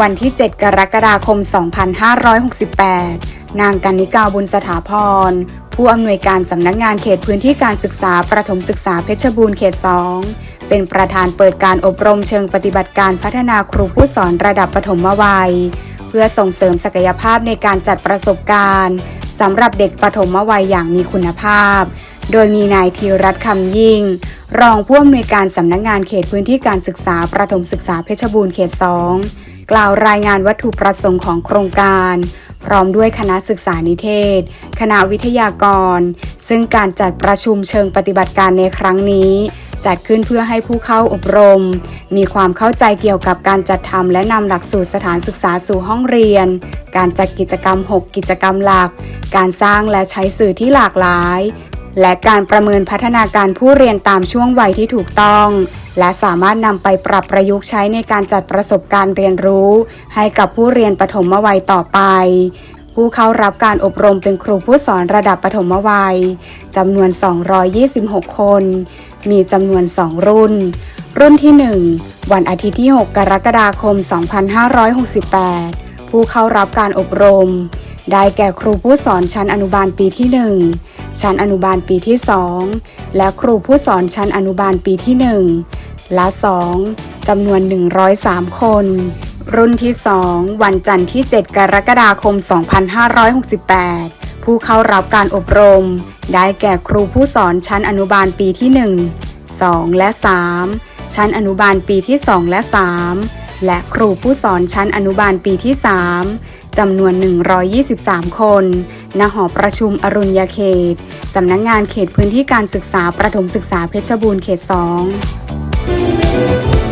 วันที่ 7 กรกฎาคม 2568 นางกันนิกาบุญสถาพร ผู้อำนวยการสำนักงานเขตพื้นที่การศึกษาประถมศึกษาเพชรบูรณ์เขต 2 เป็นประธานเปิดการอบรมเชิงปฏิบัติการพัฒนาครูผู้สอนระดับปฐมวัย เพื่อส่งเสริมศักยภาพในการจัดประสบการณ์สำหรับเด็กปฐมวัยอย่างมีคุณภาพ โดยมีนายธีรัตน์คำยิ่ง รองผู้อำนวยการสำนักงานเขตพื้นที่การศึกษาประถมศึกษาเพชรบูรณ์เขต 2 กล่าวรายงานวัตถุประสงค์ของโครงการ พร้อมด้วยคณะศึกษานิเทศ คณะวิทยากร ซึ่งการจัดประชุมเชิงปฏิบัติการในครั้งนี้ จัดขึ้นเพื่อให้ผู้เข้าอบรม มีความเข้าใจเกี่ยวกับการจัดทำและนำหลักสูตรสถานศึกษาสู่ห้องเรียน การจัดกิจกรรม 6 กิจกรรมหลัก การสร้างและใช้สื่อที่หลากหลาย และการประเมินพัฒนาการผู้เรียนตามช่วงวัยที่ถูกต้อง และสามารถนำไปปรับประยุกต์ใช้ในการจัดประสบการณ์เรียนรู้ ให้กับผู้เรียนปฐมวัยต่อไป ผู้เข้ารับการอบรมเป็นครูผู้สอนระดับปฐมวัยจำนวน 226 คน มีจำนวน 2 รุ่น รุ่นที่ 1 วันอาทิตย์ที่ 6 กรกฎาคม 2568 ผู้เข้ารับการอบรม ได้แก่ครูผู้สอนชั้นอนุบาลปีที่ 1 ชั้นอนุบาลปีที่ 2 และครูผู้สอนชั้นอนุบาลปีที่ 1 และ 2จำนวน 103 คน รุ่นที่ 2 วันจันทร์ที่ 7 กรกฎาคม 2568 ผู้เข้ารับการอบรม ได้แก่ครูผู้สอนชั้นอนุบาลปีที่ 1 2 และ 3 ชั้นอนุบาลปีที่ 2 และ 3 และครูผู้สอนชั้นอนุบาลปีที่ 3จำนวน 123 คน ณหอประชุมอรุณยเขต สำนักงงานเขตพื้นที่การศึกษาประถมศึกษาเพชรบูรณ์เขต 2